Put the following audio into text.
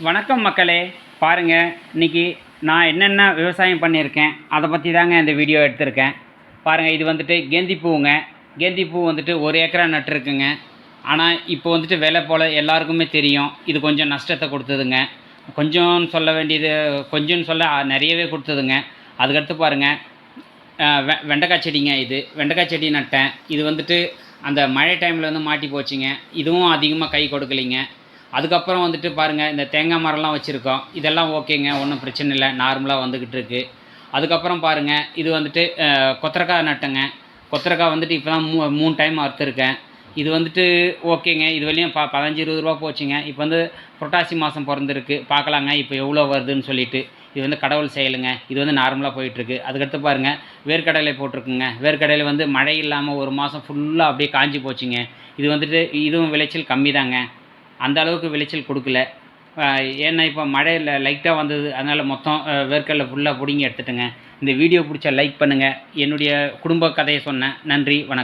வணக்கம் மக்களே. பாருங்கள் இன்னைக்கு நான் என்னென்ன விவசாயம் பண்ணியிருக்கேன் அதை பற்றி தாங்க இந்த வீடியோ எடுத்திருக்கேன். பாருங்கள் இது வந்துட்டு கேந்தி பூவுங்க. கேந்தி பூ வந்துட்டு ஒரு ஏக்கரா நட்டுருக்குங்க ஆனால் இப்போ வந்துட்டு விலை போல் எல்லாருக்குமே தெரியும். இது கொஞ்சம் நஷ்டத்தை கொடுத்ததுங்க. கொஞ்சம் சொல்ல வேண்டியது கொஞ்சம்னு சொல்ல நிறையவே கொடுத்ததுங்க. அதுக்கடுத்து பாருங்கள் வெ வெண்டைக்காய் செடிங்க இது. வெண்டைக்காய் செடி நட்டேன். இது வந்துட்டு அந்த மழை டைமில் வந்து மாட்டி போச்சுங்க இதுவும் அதிகமாக கை கொடுக்கலைங்க. அதுக்கப்புறம் வந்துட்டு பாருங்கள் இந்த தேங்காய் மரம்லாம் வச்சுருக்கோம். இதெல்லாம் ஓகேங்க ஒன்றும் பிரச்சனை இல்லை நார்மலாக வந்துக்கிட்டு இருக்குது அதுக்கப்புறம் பாருங்கள் இது வந்துட்டு கொத்தரக்காய் நட்டேங்க. கொத்தரக்காய் வந்துட்டு இப்போ தான் மூ மூணு டைம் அறுத்துருக்கேன். இது வந்துட்டு ஓகேங்க இது வரையும் ப பதினஞ்சு இருபது ரூபா போச்சுங்க. இப்போ வந்து புரட்டாசி மாதம் பிறந்திருக்கு பார்க்கலாங்க இப்போ எவ்வளோ வருதுன்னு சொல்லிட்டு. இது வந்து கடவுள் செயலுங்க இது வந்து நார்மலாக போயிட்டுருக்கு. அதுக்கடுத்து பாருங்கள் வேர்க்கடலை போட்டிருக்குங்க. வேர்க்கடலை வந்து மழை இல்லாமல் ஒரு மாதம் ஃபுல்லாக அப்படியே காஞ்சி போச்சுங்க. இது வந்துட்டு இதுவும் விளைச்சல் கம்மி தாங்க அந்த அளவுக்கு விளைச்சல் கொடுக்கல. ஏன்னா இப்போ மழையில் லைட்டாக வந்தது அதனால் மொத்தம் வேர்க்கடலை ஃபுல்லாக பிடுங்கி எடுத்துட்டேங்க. இந்த வீடியோ பிடிச்சா லைக் பண்ணுங்கள் என்னுடைய குடும்ப கதையை சொன்னேன். நன்றி வணக்கம்.